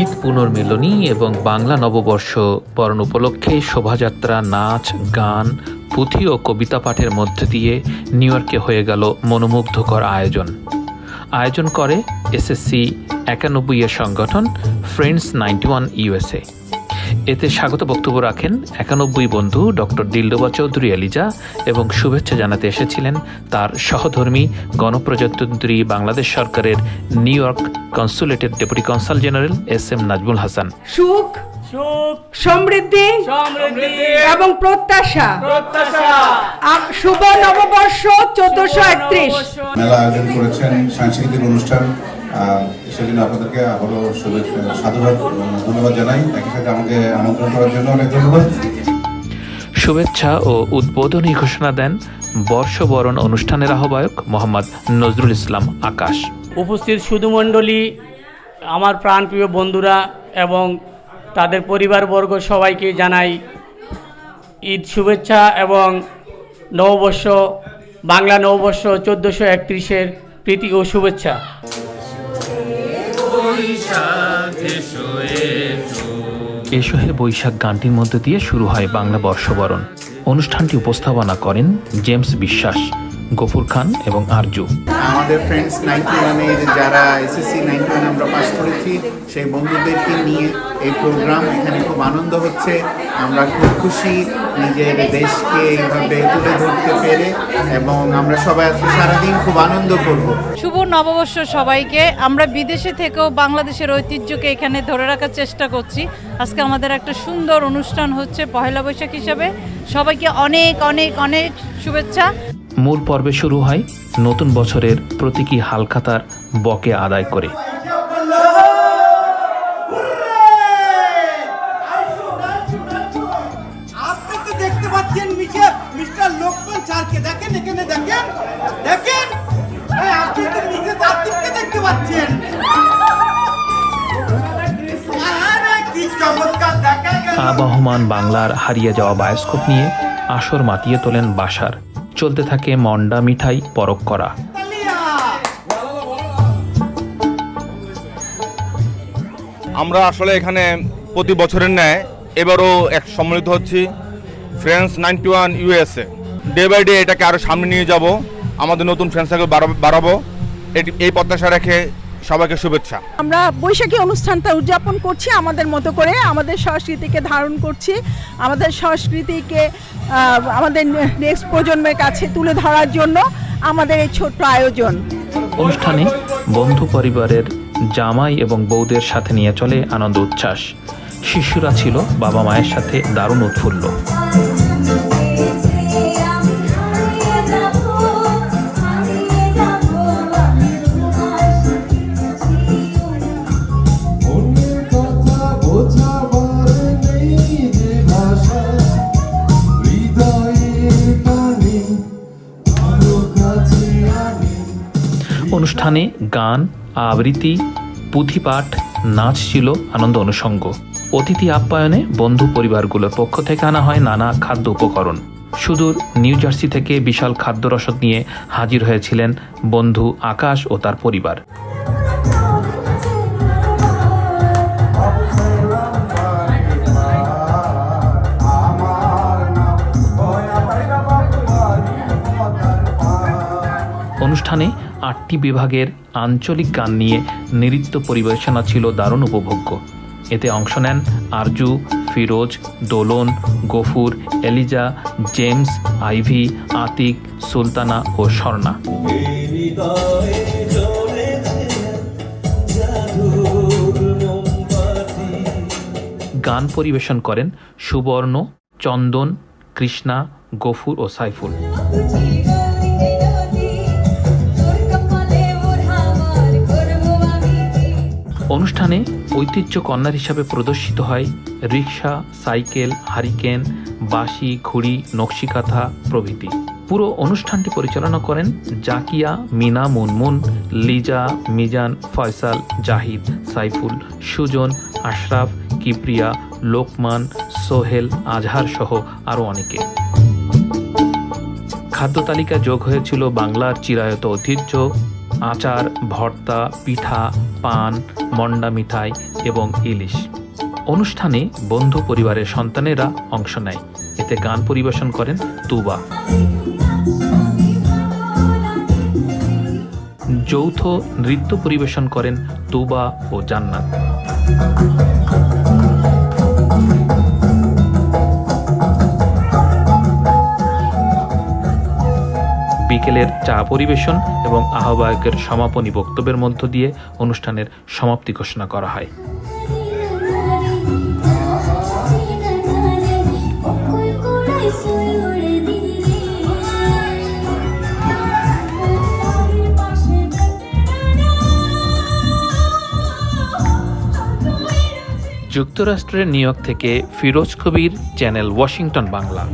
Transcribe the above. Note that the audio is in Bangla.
ঈদ পুনর্মিলনী এবং বাংলা নববর্ষ বরণ উপলক্ষে শোভাযাত্রা, নাচ, গান, পুঁথি ও কবিতা পাঠের মধ্য দিয়ে নিউ ইয়র্কে হয়ে গেল মনোমুগ্ধকর আয়োজন। আয়োজন করে এসএসসি একানব্বই এর সংগঠন ফ্রেন্ডস নাইনটি ওয়ান ইউএসএ এতে স্বাগত বক্তব্য রাখেন একানব্বই বন্ধু ডক্টর দিলদোবা চৌধুরী এলিজা এবং শুভেচ্ছা জানাতে এসেছিলেন তার সহধর্মী গণপ্রজাতন্ত্রী বাংলাদেশ সরকারের New York কনসুলেটের deputy consul general S M Nazmul Hasan. সুখ সুখ সমৃদ্ধি সমৃদ্ধি এবং প্রত্যাশা। প্রত্যাশা। শুভ নববর্ষ চোদ্দশো একত্রিশ। মেলা আয়োজন করেছেন সাংস্কৃতিক অনুষ্ঠান সেজন্য আপনাদেরকে আবারও শুভেচ্ছা সাধুবাদ ধন্যবাদ জানাই। একই সাথে আমাকে আমন্ত্রণ করার জন্য অনেক ধন্যবাদ। শুভেচ্ছা ও উদ্বোধনী ঘোষণা দেন বর্ষবরণ অনুষ্ঠানের আহ্বায়ক মোহাম্মদ নজরুল ইসলাম আকাশ। উপস্থিত সুধুমণ্ডলী আমার প্রাণপ্রিয় বন্ধুরা এবং তাদের পরিবারবর্গ সবাইকে জানাই ঈদ শুভেচ্ছা এবং নববর্ষ বাংলা নববর্ষ চোদ্দোশো একত্রিশের প্রীতি ও শুভেচ্ছা। এসো হে বৈশাখ গানটির মধ্যে দিয়ে শুরু হয় বাংলা বর্ষবরণ। অনুষ্ঠানটি উপস্থাপনা করেন জেমস বিশ্বাস গফুর খান এবং আরজু। আমাদের ফ্রেন্ডস নাইনটি ওয়ানের যারা এসএসসি নাইনটি ওয়ান আমরা পাস করেছি সেই বন্ধুদেরকে নিয়ে এই প্রোগ্রাম এখানে খুব আনন্দ হচ্ছে। আমরা খুব খুশি। নিজের দেশকে এইভাবে তুলে ধরতে পেরে এবং আমরা সবাই আজকে সারাদিন খুব আনন্দ করব। শুভ নববর্ষ সবাইকে। আমরা বিদেশে থেকেও বাংলাদেশের ঐতিহ্যকে এখানে ধরে রাখার চেষ্টা করছি। আজকে আমাদের একটা সুন্দর অনুষ্ঠান হচ্ছে পহেলা বৈশাখ হিসাবে। সবাইকে অনেক অনেক অনেক শুভেচ্ছা। মূল পর্বে শুরু হয় নতুন বছরের প্রতীকী হালখাতার বকে আদায় করে। দেখেন এখানে দেখেন দেখেন। আপনি তো আতিককে দেখতে পাচ্ছেন। আবহমান বাংলার হারিয়ে যাওয়া বায়োস্কোপ নিয়ে আসর মাতিয়ে তোলেন বাসার। চলতে থাকে মন্ডা মিঠাই পরক করা আমরা আসলে এখানে প্রতি বছরের ন্যায় এবারও এক সম্মিলিত হচ্ছি। Friends ninety one USA day by day এটাকে আরও সামনে নিয়ে যাব। আমাদের নতুন ফ্রেন্ড সার্কেল বাড়াবো এটি এই প্রত্যাশা রেখে সবাইকে শুভেচ্ছা। আমরা বৈশাখী অনুষ্ঠানটা উদযাপন করছি আমাদের মতো করে আমাদের সংস্কৃতিকে ধারণ করছি আমাদের সংস্কৃতিকে আমাদের নেক্সট প্রজন্মের কাছে তুলে ধরার জন্য আমাদের এই ছোট্ট আয়োজন। অনুষ্ঠানে বন্ধু পরিবারের জামাই এবং বৌদের সাথে নিয়ে চলে আনন্দ উচ্ছ্বাস। শিশুরা ছিল বাবা মায়ের সাথে দারুণ উৎফুল্ল। অনুষ্ঠানে গান, আবৃত্তি, পুঁথিপাঠ, নাচ ছিল আনন্দ অনুষঙ্গ। অতিথি আপ্যায়নে বন্ধু পরিবারগুলোর পক্ষ থেকে আনা হয় নানা খাদ্য উপকরণ। সুদূর নিউ জার্সি থেকে বিশাল খাদ্য রসদ নিয়ে হাজির হয়েছিলেন বন্ধু আকাশ ও তার পরিবার। অনুষ্ঠানে আটটি বিভাগের আঞ্চলিক গান নিয়ে নৃত্য পরিবেশনা ছিল দারুণ উপভোগ্য। এতে অংশ নেন Arzu, Firoz, Dolon, Gafur, Eliza, James, Ivy, Atik, Sultana ও স্বর্ণা। গান পরিবেশন করেন সুবর্ণ, চন্দন, কৃষ্ণা, গফুর ও সাইফুল। অনুষ্ঠানে ঐতিহ্য কন্যার হিসাবে প্রদর্শিত হয় রিক্সা সাইকেল, হারিকেন, বাঁশি, ঘুড়ি, নকশিকাথা প্রভৃতি। পুরো অনুষ্ঠানটি পরিচালনা করেন জাকিয়া, মিনা মুনমুন, লিজা, মিজান, ফয়সাল, জাহিদ, সাইফুল, সুজন, আশরাফ, কিপ্রিয়া, লোকমান, সোহেল, আজহার সহ আরও অনেকে। খাদ্য তালিকা যোগ হয়েছিল বাংলার চিরায়ত ঐতিহ্য আচার, ভর্তা, পিঠা, পান, মন্ডা মিঠাই এবং ইলিশ। অনুষ্ঠানে বন্ধু পরিবারের সন্তানেরা অংশ নেয়। এতে গান পরিবেশন করেন তুবা। যৌথ নৃত্য পরিবেশন করেন তুবা ও জান্নাত। বিকেলের চা পরিবেশন এবং আহ্বায়কের সমাপনী বক্তব্যের মধ্য দিয়ে অনুষ্ঠানের সমাপ্তি ঘোষণা করা হয়। যুক্তরাষ্ট্রের নিউ ইয়র্ক থেকে ফিরোজ কবির, চ্যানেল ওয়াশিংটন বাংলা।